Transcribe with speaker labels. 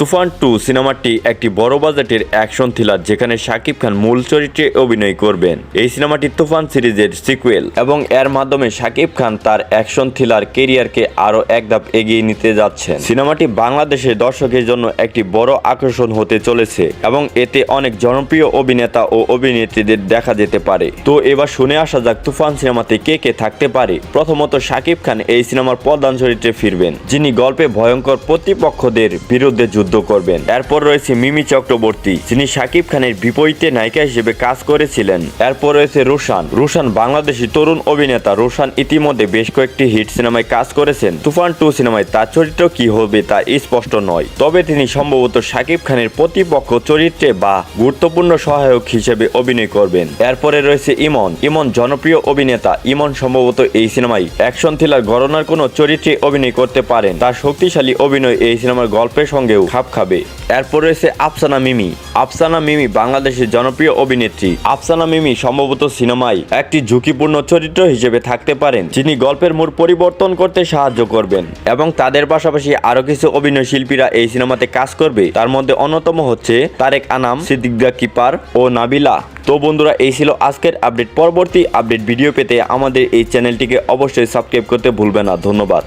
Speaker 1: তুফান two সিনেমাটি একটি বড় বাজেটের অ্যাকশন থ্রিলার যেখানে শাকিব খান মূল চরিত্রে অভিনয় করবেন। এই সিনেমাটি তুফান সিরিজের সিকুয়েল এবং এর মাধ্যমে শাকিব খান তার অ্যাকশন থ্রিলার কেরিয়ারকে আরও এক ধাপ এগিয়ে নিতে যাচ্ছেন। সিনেমাটি বাংলাদেশের দর্শকের জন্য একটি বড় আকর্ষণ হতে চলেছে এবং এতে অনেক জনপ্রিয় অভিনেতা ও অভিনেত্রীদের দেখা যেতে পারে। তো এবার শুনে আসা যাক তুফান সিনেমাতে কে কে থাকতে পারে। প্রথমত শাকিব খান এই সিনেমার প্রধান চরিত্রে ফিরবেন, যিনি গল্পে ভয়ঙ্কর প্রতিপক্ষদের বিরুদ্ধে যুদ্ধ করবেন। এরপর রয়েছে মিমি চক্রবর্তী, যিনি শাকিব খানের বিপরীতে নায়িকা হিসেবে কাজ করেছিলেন। এরপর রয়েছে রোশান। রোশান বাংলাদেশি তরুণ অভিনেতা। রোশান ইতিমধ্যে বেশ কয়েকটি হিট সিনেমায় কাজ করেছেন। তুফান টু সিনেমায় তার চরিত্র কি হবে তা স্পষ্ট নয়। তবে তিনি সম্ভবত শাকিব খানের প্রতিপক্ষ চরিত্রে বা গুরুত্বপূর্ণ সহায়ক হিসেবে অভিনয় করবেন। এরপরে রয়েছে ইমন। ইমন জনপ্রিয় অভিনেতা। ইমন সম্ভবত এই সিনেমায় অ্যাকশন থ্রিলার ঘরনার কোনো চরিত্রে অভিনয় করতে পারেন। তার শক্তিশালী অভিনয় এই সিনেমার গল্পের সঙ্গেও খাপ খাবে। এরপর রয়েছে আফসানা মিমি। আফসানা মিমি বাংলাদেশের জনপ্রিয় অভিনেত্রী। আফসানা মিমি সম্ভবত সিনেমায় একটি ঝুঁকিপূর্ণ চরিত্র হিসেবে থাকতে পারেন, যিনি গল্পের মোড় পরিবর্তন করতে সাহায্য করবেন। এবং তাদের পাশাপাশি আরও কিছু অভিনয় শিল্পীরা এই সিনেমাতে কাজ করবে। তার মধ্যে অন্যতম হচ্ছে তারেক আনাম সিদ্দিকা কিপার ও নাবিলা। তো বন্ধুরা, এই ছিল আজকের আপডেট। পরবর্তী আপডেট ভিডিও পেতে আমাদের এই চ্যানেলটিকে অবশ্যই সাবস্ক্রাইব করতে ভুলবে না। ধন্যবাদ।